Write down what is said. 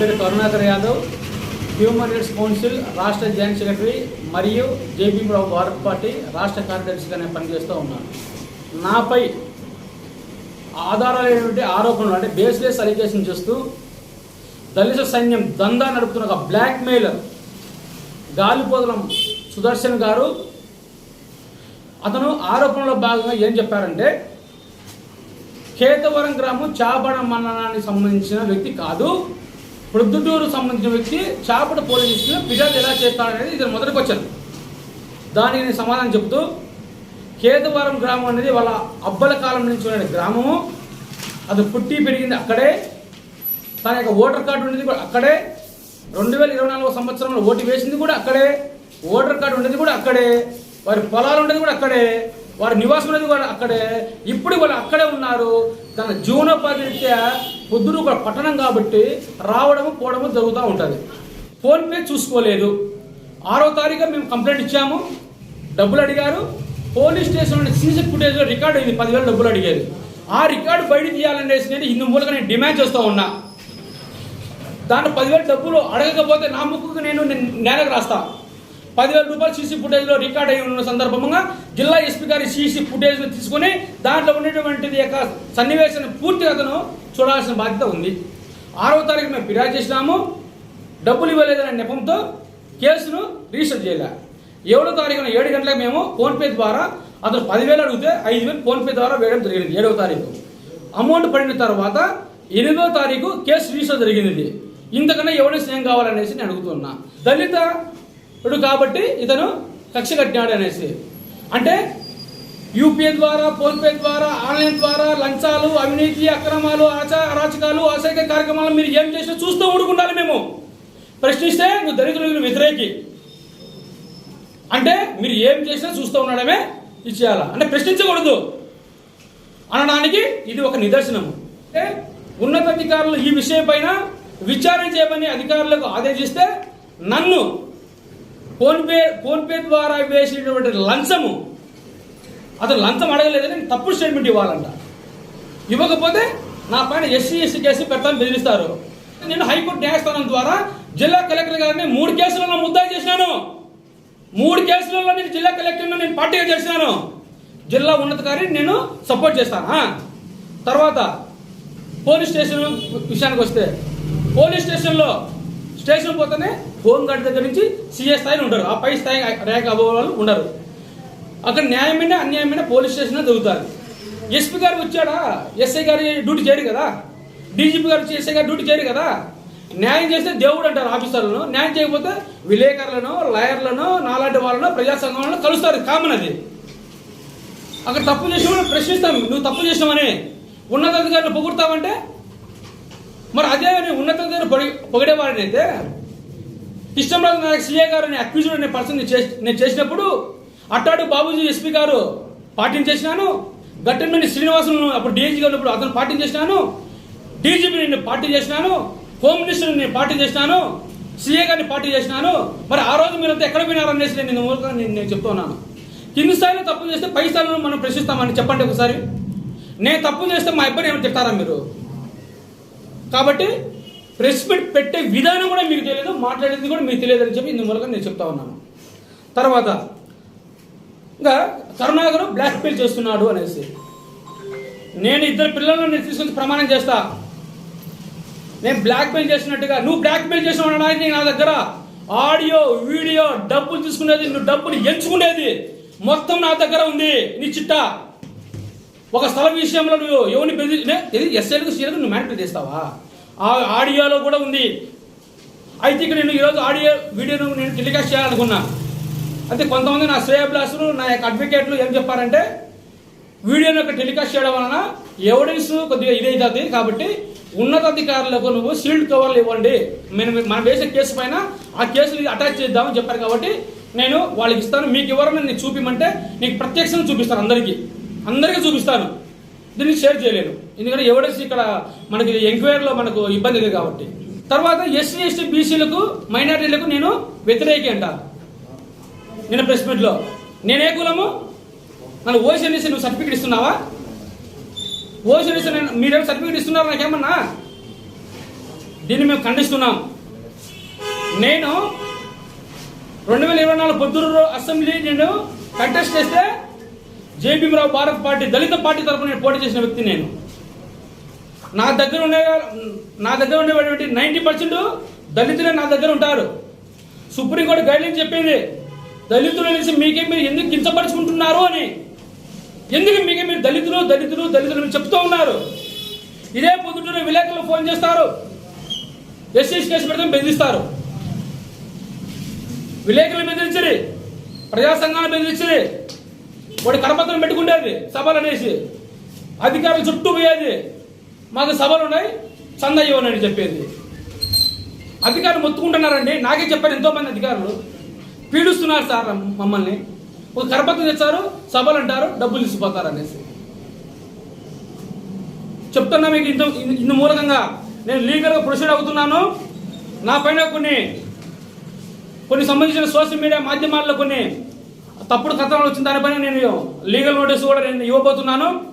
పేరు Karunakar Yadav human rights council రాష్ట్ర joint secretary మరియు జేపీ భారత్ పార్టీ రాష్ట్ర కార్యదర్శిగా నేను పనిచేస్తూ ఉన్నాను నాపై ఆధారాలైనటువంటి ఆరోపణలు అంటే బేస్లెస్ అలిగేషన్ చేస్తూ దళిత సైన్యం దందా నడుపుతున్న ఒక బ్లాక్ మెయిలర్ గాలిపోదలం సుదర్శన్ గారు అతను ఆరోపణలో భాగంగా ఏం చెప్పారంటే కేతవరం గ్రామం చాపడ మండలానికి సంబంధించిన వ్యక్తి కాదు ప్రొద్దుటూరు సంబంధించిన వ్యక్తి చాపడ పోలీస్ స్టేషన్లో ఫిర్యాదు ఎలా చేస్తాడనేది ఇది మొదటి క్వశ్చన్. దానికి నేను సమాధానం చెబుతూ కేతవరం గ్రామం అనేది వాళ్ళ అబ్బల కాలం నుంచి ఉన్న గ్రామము. అది పుట్టి పెరిగింది అక్కడే. తన యొక్క ఓటర్ కార్డు ఉండేది కూడా అక్కడే. రెండు వేల ఇరవై నాలుగో సంవత్సరంలో ఓటు వేసింది కూడా అక్కడే. ఓటర్ కార్డు ఉండేది కూడా అక్కడే. వారి పొలాలు ఉండేది కూడా అక్కడే. వారి నివాసం అనేది కూడా అక్కడే. ఇప్పుడు వాళ్ళు అక్కడే ఉన్నారు. తన జీవనోపాధి రీత్యా పొద్దున ఒక పట్టణం కాబట్టి రావడము పోవడము జరుగుతూ ఉంటుంది. ఫోన్పే చూసుకోలేదు. ఆరో తారీఖు మేము కంప్లైంట్ ఇచ్చాము. డబ్బులు అడిగారు. పోలీస్ స్టేషన్లో సీసీ ఫుటేజ్లో రికార్డ్ అయింది. పదివేలు డబ్బులు అడిగేది. ఆ రికార్డు బయట తీయాలనేసి నేను ఇందు మూలక నేను డిమాండ్ చేస్తూ ఉన్నా. దాంట్లో పదివేలు డబ్బులు అడగకపోతే నా ముక్కుకు నేను నేలకు రాస్తాను పదివేల రూపాయలు సీసీ ఫుటేజ్లో రికార్డ్ అయి ఉన్న సందర్భంగా జిల్లా ఎస్పీ గారి సీసీ ఫుటేజ్ను తీసుకొని దాంట్లో ఉండేటువంటిది యొక్క సన్నివేశాన్ని పూర్తిగా అతను చూడాల్సిన బాధ్యత ఉంది. ఆరవ తారీఖు మేము ఫిర్యాదు చేసినాము. డబ్బులు ఇవ్వలేదనే నెపంతో కేసును రిజిస్టర్ చేయలే. ఏడో తారీఖున ఏడు గంటలకు మేము ఫోన్పే ద్వారా అతను పదివేలు అడిగితే ఐదు వేలు ఫోన్పే ద్వారా వేయడం జరిగింది ఏడవ తారీఖు. అమౌంట్ పడిన తర్వాత ఎనిమిదో తారీఖు కేసు రిజిస్టర్ జరిగింది. ఇంతకన్నా ఎవిడెన్స్ స్నేహం కావాలనేసి నేను అడుగుతున్నా. దళితుడు కాబట్టి ఇతను కక్ష కట్టినాడు అనేసి. అంటే యూపీఐ ద్వారా ఫోన్పే ద్వారా ఆన్లైన్ ద్వారా లంచాలు అవినీతి అక్రమాలు ఆచా అరాచకాలు అసైక కార్యక్రమాలు మీరు ఏం చేసినా చూస్తూ ఊడుకుండాలి మేము. ప్రశ్నిస్తే నువ్వు దళితులకు వ్యతిరేకి. అంటే మీరు ఏం చేసినా చూస్తూ ఉండడమే ఇచ్చేయాల అంటే ప్రశ్నించకూడదు. అనడానికి ఇది ఒక నిదర్శనం. అంటే ఉన్నతాధికారులు ఈ విషయం పైన విచారణ చేయమని అధికారులకు ఆదేశిస్తే నన్ను ఫోన్పే ఫోన్పే ద్వారా వేసినటువంటి లంచము. అతను లంచం అడగలేదని నేను తప్పుడు స్టేట్మెంట్ ఇవ్వాలంట. ఇవ్వకపోతే నా పైన ఎస్సీ ఎస్సీ కేసు పెడతాను బెదిరిస్తారు. నేను హైకోర్టు న్యాయస్థానం ద్వారా జిల్లా కలెక్టర్ గారిని మూడు కేసులలో ముద్దాయి చేసినాను మూడు కేసులలో నేను జిల్లా కలెక్టర్ను నేను పార్టీగా చేసినాను జిల్లా ఉన్నతకారిని నేను సపోర్ట్ చేస్తాను. తర్వాత పోలీస్ స్టేషన్ విషయానికి వస్తే పోలీస్ స్టేషన్లో స్టేషన్ పోతేనే హోమ్ గార్డ్ దగ్గర నుంచి సీఏ స్థాయిలో ఉంటారు. ఆ పై స్థాయి ర్యాంక్ అవ్వే వాళ్ళు ఉండరు. అక్కడ న్యాయమైన అన్యాయమైన పోలీస్ స్టేషన్ దొరుకుతారు ఎస్పీ గారు వచ్చాడా? ఎస్ఐ గారి డ్యూటీ చేయరు కదా? డీజీపీ గారు వచ్చి ఎస్ఐ గారు డ్యూటీ చేయరు కదా? న్యాయం చేస్తే దేవుడు అంటారు ఆఫీసర్లను. న్యాయం చేయకపోతే విలేకరులను లాయర్లను నాలాంటి వాళ్ళను ప్రజా కలుస్తారు. కామన్ అది. అక్కడ తప్పు చేసిన ప్రశ్నిస్తాం. నువ్వు తప్పు చేసినావని. ఉన్నతాధికారులు పొగుడతావంటే? మరి అదే ఉన్నతాధికారులు పొగి పొగిడేవాడిని అయితే కృష్ణరాజు నాయక్ సీఏ గారు అనే అక్యూజ్డ్ అనే పర్సన్ నేను చేసినప్పుడు అట్టాడు బాబుజీ ఎస్పీ గారు పార్టీని చేసినాను. గట్టెంపల్లి శ్రీనివాసులు అప్పుడు డీజీ ఉన్నప్పుడు అతను పార్టీని చేసినాను. డీజీపీ నేను పార్టీ చేసినాను. హోమ్ మినిస్టర్ నేను పార్టీ చేసినాను. సీఏ గారిని పార్టీ చేసినాను. మరి ఆ రోజు మీరంతా ఎక్కడ పోయినారు అనేసి నేను నేను నేను చెప్తున్నాను కింది స్థాయిలో తప్పు చేస్తే పై స్థాయిలో మనం ప్రశ్నిస్తామని చెప్పండి ఒకసారి. నేను తప్పు చేస్తే మా ఇబ్బంది ఏమైనా చెప్తారా మీరు? కాబట్టి ప్రెస్ మీట్ పెట్టే విధానం కూడా మీకు తెలియదు మాట్లాడేది కూడా మీకు తెలియదు అని చెప్పి ఇందు మూలంగా నేను చెప్తా ఉన్నాను. తర్వాత ఇంకా కరుణాకర్ బ్లాక్ మెయిల్ చేస్తున్నాడు అనేసి. నేను ఇద్దరు పిల్లలను నేను తీసుకొచ్చి ప్రమాణం చేస్తా. నేను బ్లాక్ మెయిల్ చేసినట్టుగా నువ్వు బ్లాక్ మెయిల్ చేసిన అనడానికి నా దగ్గర. ఆడియో వీడియో డబ్బులు తీసుకునేది నువ్వు డబ్బులు ఎంచుకునేది మొత్తం నా దగ్గర ఉంది నీ చిట్టా. ఒక స్థలం విషయంలో నువ్వు ఎవరిని బెదిరి నే- ఇది ఎస్ఐలకు సీలకు నువ్వు మ్యానిపులేట్ చేస్తావా? ఆ ఆడియోలో కూడా ఉంది. అయితే ఇక్కడ నేను ఈరోజు ఆడియో వీడియోను నేను టెలికాస్ట్ చేయాలనుకున్నా. అయితే కొంతమంది నా శ్రేయబ్లాసులు నా యొక్క అడ్వకేట్లు ఏం చెప్పారంటే వీడియోని యొక్క టెలికాస్ట్ చేయడం వలన ఎవిడెన్స్ కొద్దిగా ఇదైతుంది కాబట్టి ఉన్నతాధికారులకు నువ్వు సీల్డ్ కవర్లు ఇవ్వండి. మేము మనం వేసే కేసు పైన ఆ కేసులు అటాచ్ చేద్దామని చెప్పారు కాబట్టి నేను వాళ్ళకి ఇస్తాను. మీకు ఎవరైనా నేను చూపిమంటే నీకు ప్రత్యక్షంగా చూపిస్తాను అందరికీ. అందరికీ చూపిస్తాను. దీన్ని షేర్ చేయలేను. ఎందుకంటే ఎవిడెన్స్ ఇక్కడ మనకి ఎంక్వైరీలో మనకు ఇబ్బంది లేదు కాబట్టి. తర్వాత ఎస్సీ ఎస్టీ బీసీలకు మైనారిటీలకు నేను వ్యతిరేకి అంట. నిన్న ప్రెస్ మీట్లో. నేనే కులము? నన్ను ఓసీఎన్ఎస్ నువ్వు సర్టిఫికేట్ ఇస్తున్నావా? ఓసీ అనేసి నేను మీరేమో సర్టిఫికేట్ ఇస్తున్నారు నాకేమన్నా? దీన్ని మేము ఖండిస్తున్నాం. నేను రెండు వేల ఇరవై నాలుగు పొద్దురు అసెంబ్లీ నేను కంటెస్ట్ చేస్తే J Rao Bharat party Dalit party తరపున నేను పోటీ చేసిన వ్యక్తి నేను. నా దగ్గర ఉండే నా దగ్గర ఉండేటువంటి నైంటీ పర్సెంట్ దళితులే నా దగ్గర ఉంటారు. సుప్రీంకోర్టు గైడ్లైన్ చెప్పింది దళితులు అనేసి మీకే మీరు ఎందుకు కించపరుచుకుంటున్నారు అని. ఎందుకు మీకే మీరు దళితులు దళితులు దళితులు చెప్తూ ఉన్నారు. ఇదే పొద్దుటూరు విలేకరులు ఫోన్ చేస్తారు. ఎస్సీ కేసు పెడితే బెదిరిస్తారు. విలేకరులు బెదిరించరు ప్రజా సంఘాలు బెదిరించరు. వాడి కరపత్రం పెట్టుకుండేది సభలు అనేసి. అధికారులు చుట్టూ పోయేది. మాకు సభలు ఉన్నాయి చంద ఇవ్వనని చెప్పేది. అధికారులు మొత్తుకుంటున్నారండి. నాకే చెప్పారు ఎంతోమంది అధికారులు. పీడిస్తున్నారు సార్ మమ్మల్ని. ఒక కరపత్రం తెచ్చారు సభలు అంటారు డబ్బులు ఇచ్చిపోతారు అనేసి. చెప్తున్నా మీకు ఇంత ఇందు మూలకంగా. నేను లీగల్గా ప్రొసీడ్ అవుతున్నాను. నా పైన కొన్ని కొన్ని సంబంధించిన సోషల్ మీడియా మాధ్యమాల్లో కొన్ని తప్పుడు కథనాలు వచ్చిన దానిపైన నేను లీగల్ నోటీస్ కూడా నేను ఇవ్వబోతున్నాను.